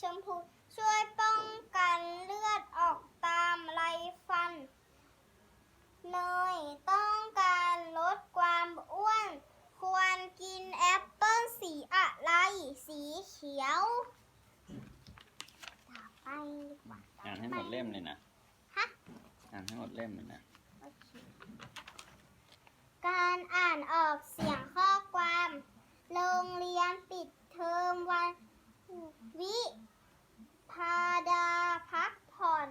ชมพู ช่วยป้องกันเลือดออกตามไรฟัน เนยต้องการลดความอ้วน ควรกินแอปเปิ้ลสีอะไร สีเขียว ต่อไปดีกว่าอ่านให้หมดเล่มเลยนะ ฮะ อ่านให้หมดเล่มเลยนะโอเคการอ่านออกเสียงข้อความ โรงเรียนปิดเทอมวันวิพาดาพักผ่อน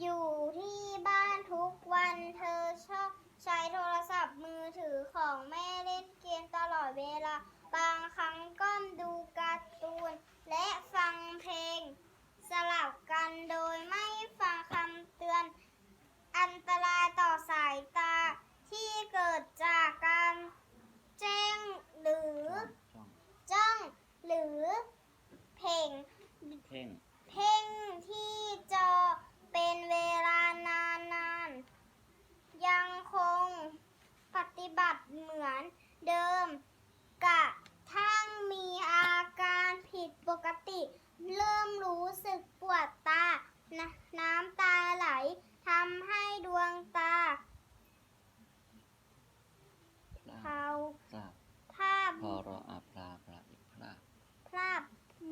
อยู่ที่บ้านทุ กวันเธอชอบใช้โทรศัพท์มือถือของแม่เล่นเกมตลอดเวลา บางครั้งก็ดูการ์ตูนและฟังเพลง สลับกันโดยไม่ฟังคำเตือน อันตรายต่อสายตาที่เกิดจากการแจ้งหรือ ช่อง จ้องหรือเพ่ง เพ่ง เพ่งที่จอเป็นเวลานานนานๆยังคงปฏิบัติเหมือนเดิมกระทั่งมีอาการผิดป กติ เริ่มรู้สึกปวดตานะน้ำตาไหลทำให้ดวงตาพลาเทาพลาภาพพอรออาพลาพลาอีกพลาภาพ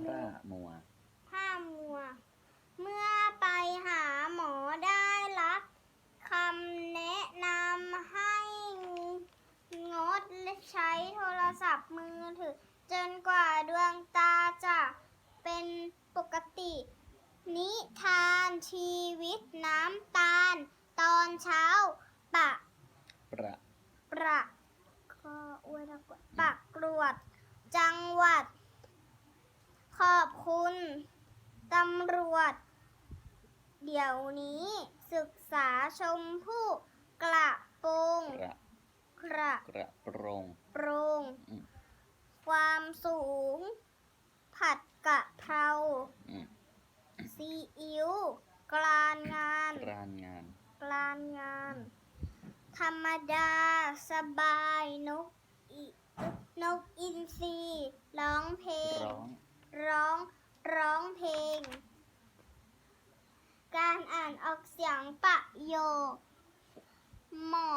พลามัวผ้ามัว เมื่อไปหาหมอได้รับคำแนะนำให้งดใช้โทรศัพท์มือถือ จนกว่าดวงตาจะ เป็นปกติ นิทานชีวิตน้ำตาล ตอนเช้า ปะประประก็อวยนะกวดปักกรวด จังหวัด ขอบคุณตำรวจ เดี๋ยวนี้ศึกษาชมพู่กระโปรงกระกระกระโปรงโปรง อืมความสูง ผัดกะเพรา อืม ซีอิ๊วกลานงาน รานงาน การงาน ธรรมดาสบายนกอีนกอินทรีร้องเพลง ร้อง ร้องร้องเพลง การอ่านออกเสียงประโยค หมอ